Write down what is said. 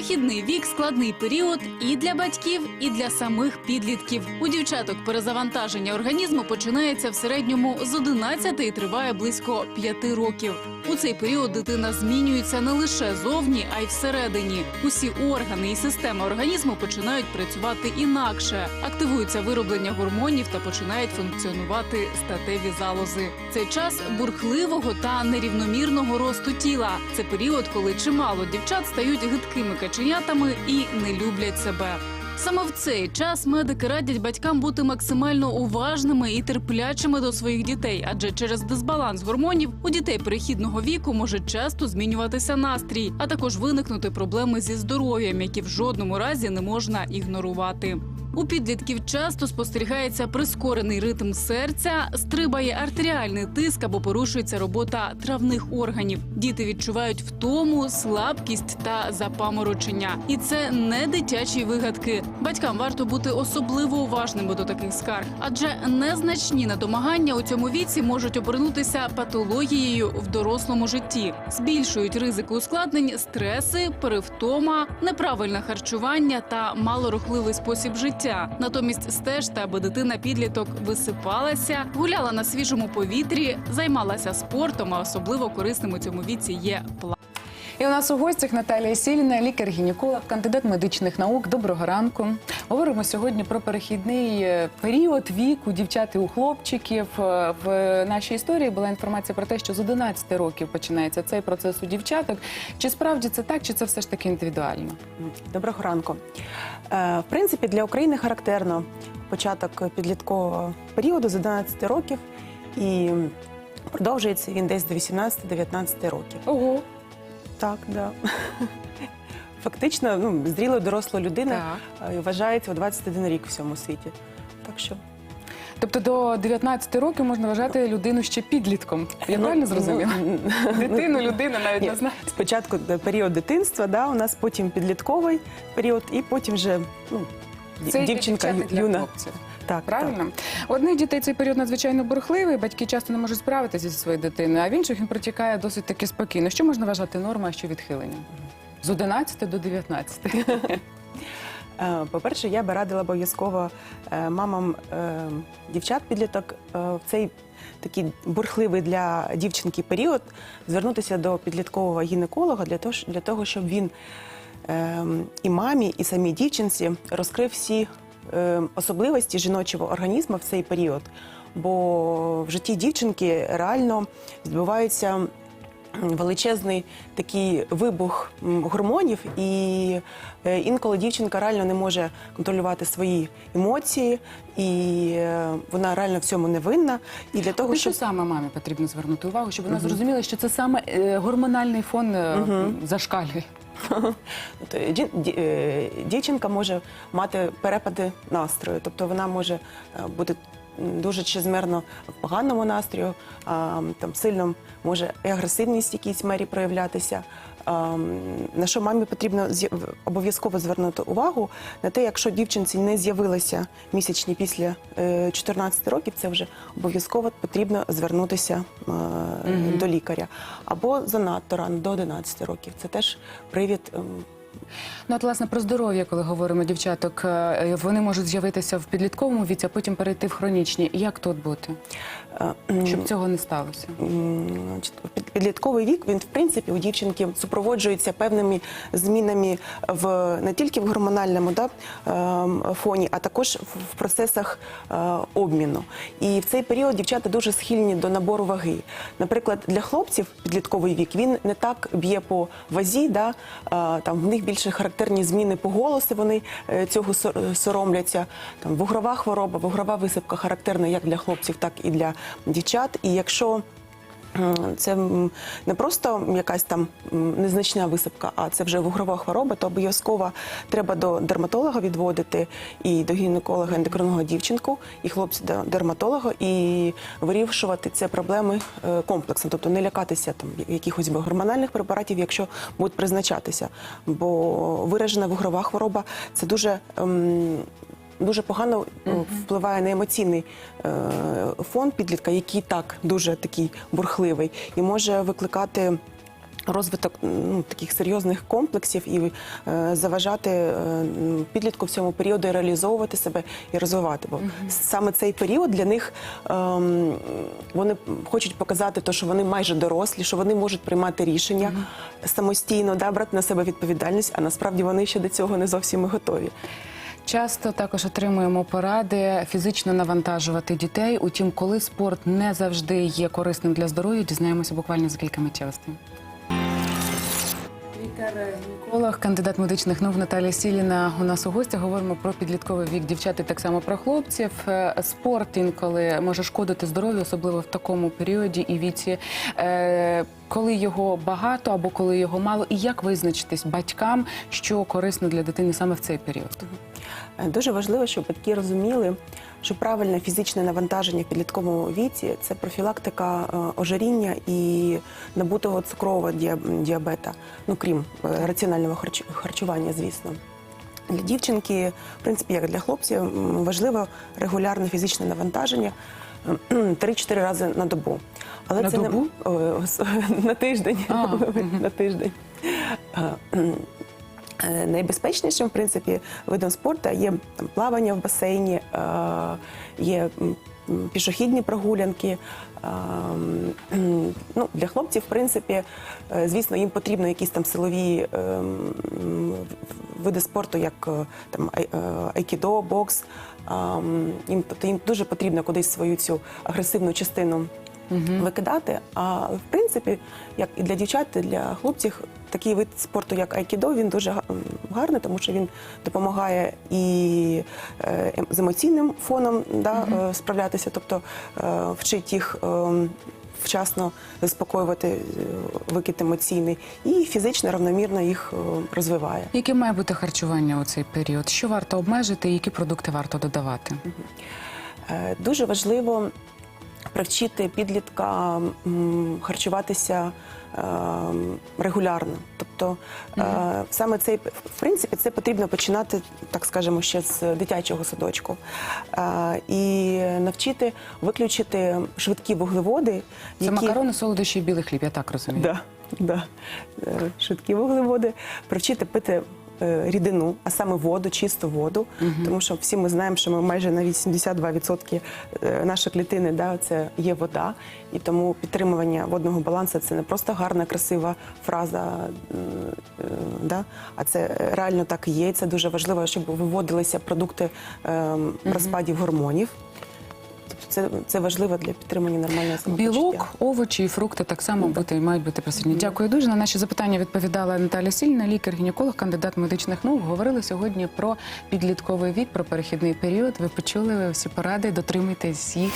Перехідний вік складний період і для батьків, і для самих підлітків. У дівчаток перезавантаження організму починається в середньому з 11 і триває близько 5 років. У цей період дитина змінюється не лише зовні, а й всередині. Усі органи і системи організму починають працювати інакше. Активується вироблення гормонів та починають функціонувати статеві залози. Цей час бурхливого та нерівномірного росту тіла. Це період, коли чимало дівчат стають гидкими каченятами і не люблять себе. Саме в цей час медики радять батькам бути максимально уважними і терплячими до своїх дітей, адже через дисбаланс гормонів у дітей перехідного віку може часто змінюватися настрій, а також виникнути проблеми зі здоров'ям, які в жодному разі не можна ігнорувати. У підлітків часто спостерігається прискорений ритм серця, стрибає артеріальний тиск або порушується робота травних органів. Діти відчувають втому, слабкість та запаморочення. І це не дитячі вигадки. Батькам варто бути особливо уважними до таких скарг, адже незначні недомагання у цьому віці можуть обернутися патологією в дорослому житті, збільшують ризики ускладнень, стреси, перевтома, неправильне харчування та малорухливий спосіб життя. Натомість стежте, аби дитина підліток висипалася, гуляла на свіжому повітрі, займалася спортом, а особливо корисним у цьому віці є плавання. І у нас у гостях Наталія Сіліна, лікар-гінеколог, кандидат медичних наук. Доброго ранку. Говоримо сьогодні про перехідний е, період віку дівчат і у хлопчиків. Е, В нашій історії була інформація про те, що з 11 років починається цей процес у дівчаток. Чи справді це так, чи це все ж таки індивідуально? Доброго ранку. Е, В принципі, для України характерно початок підліткового періоду з 11 років і продовжується він десь до 18-19 років. Ого, Так, да. Фактично, ну, зріла доросла людина е, вважається у 21 рік в всьому світі. Так що Тобто до 19 років можна вважати людину ще підлітком. Я Ну, правильно зрозуміла? ну, Дитину, людина навіть Ні, не знає. спочатку е, період дитинства, да, у нас потім підлітковий період, і потім вже ну, Це дівчинка для юна. хлопців. Так, Правильно? У одних дітей цей період надзвичайно бурхливий, батьки часто не можуть справитися зі своєю дитиною, а в інших він протікає досить таки спокійно. Що можна вважати нормою, а що відхилення? З 11 до 19. Е, По-перше, я би радила обов'язково е, мамам е, дівчат підліток в цей такий бурхливий для дівчинки період звернутися до підліткового гінеколога для того, щоб він і мамі, і самій дівчинці розкрив всі е, особливості жіночого організму в цей період. Бо в житті дівчинки реально відбувається величезний такий вибух гормонів, і е, інколи дівчинка реально не може контролювати свої емоції, і е, вона реально в цьому не винна. І для того, що щоб саме мамі потрібно звернути увагу, щоб вона зрозуміла, що це саме е, гормональний фон зашкалює? От, е, ді- ді- дівчинка може мати перепади настрою, тобто вона може е, бути дуже чрезмірно в поганому настрою, сильно може і агресивність якійсь мері проявлятися. На що мамі потрібно обов'язково звернути увагу на те, якщо дівчинці не з'явилися місячні після е, 14 років, це вже обов'язково потрібно звернутися е, до лікаря. Або занадто рано, до 11 років. Це теж привід ем, Ну, от, власне, про здоров'я, коли говоримо дівчаток, е, вони можуть з'явитися в підлітковому віці, а потім перейти в хронічні. Як тут бути, е, щоб цього не сталося? Підлітковий вік він в принципі у дівчинки супроводжується певними змінами в не тільки в гормональному да, ем, фоні, а також в- процесах е, обміну. І в цей період дівчата дуже схильні до набору ваги. Наприклад, для хлопців підлітковий вік він не так б'є по вазі, да, е, там в них більше характерні зміни по голосу. Вони е, цього сор- соромляться. Там вугрова хвороба, вугрова висипка характерна як для хлопців, так і для дівчат. І якщо Це не просто якась там незначна висипка, а це вже вугрова хвороба, то обов'язково треба до дерматолога відводити і до гінеколога ендокринного дівчинку, і хлопця до дерматолога, і вирішувати ці проблеми е, комплексно, тобто не лякатися там якихось гормональних препаратів, якщо будуть призначатися. Бо виражена вугрова хвороба це дуже. ем, дуже погано е, впливає на емоційний е, фон підлітка, який так дуже такий бурхливий, і може викликати. Розвиток ну, таких серйозних комплексів і е, заважати е, підлітку в цьому періоду реалізовувати себе і розвивати. Бо саме цей період для них ем, вони хочуть показати те, що вони майже дорослі, що вони можуть приймати рішення самостійно, да, брати на себе відповідальність, а насправді вони ще до цього не зовсім і готові. Часто також отримуємо поради фізично навантажувати дітей. Утім, коли спорт не завжди є корисним для здоров'я, дізнаємося буквально за кілька миттєвостей. Лікар-гінеколог, кандидат медичних наук Наталія Сіліна у нас у гостях. Говоримо про підлітковий вік дівчат і так само про хлопців. Е, Спорт інколи може шкодити здоров'ю, особливо в такому періоді і віці. Е, Коли його багато або коли його мало, і як визначитись батькам, що корисно для дитини саме в цей період? Е, Дуже важливо, щоб батьки розуміли, що правильне фізичне навантаження в підлітковому віці це профілактика е, ожиріння і набутого цукрового діа- діабета, ну крім е, раціонального харчування, звісно. Для дівчинки, в принципі, як для хлопців, важливо регулярне фізичне навантаження е, 3-4 рази на добу. Але На це добу? не на тиждень. А, на тиждень. Найбезпечнішим, в принципі, видом спорту є там, плавання в басейні, е, є пішохідні прогулянки. Е, ну, для хлопців, в принципі, е, звісно, їм потрібно якісь там силові е, види спорту, як е, там е, айкідо, бокс. Е, Їм, тобто їм дуже потрібно кудись свою цю агресивну частину викидати. А в принципі, як і для дівчат, і для хлопців, такий вид спорту, як айкідо, він дуже гарний, тому що він допомагає і е, ем- з емоційним фоном да, е, справлятися, тобто е, вчить їх. е, Вчасно заспокоювати викид емоційний і фізично равномірно їх розвиває. Яке має бути харчування у цей період? Що варто обмежити, і які продукти варто додавати? Дуже важливо привчити підлітка харчуватися е, регулярно. Тобто е, саме цей в принципі це потрібно починати, так скажемо, ще з дитячого садочку. Е, І навчити виключити швидкі вуглеводи, Це макарони, солодощі і білий хліб, я так розумію. Да, да. Швидкі вуглеводи, привчити пити рідину, а саме воду, чисту воду, тому що всі ми знаємо, що ми майже на 82% е, нашої клітини да, це є вода, і тому підтримування водного балансу це не просто гарна, красива фраза, е, да, а це реально так і є. І Це дуже важливо, щоб виводилися продукти е, розпадів гормонів. Це, це важливо для підтримання нормального самопочуття. Білок, овочі і фрукти так само бути мають бути присутні. Дякую дуже. На наші запитання відповідала Наталя Сільна, лікар-гінеколог, кандидат медичних наук. Говорили сьогодні про підлітковий вік, про перехідний період. Ви почули всі поради, дотримуйтесь їх.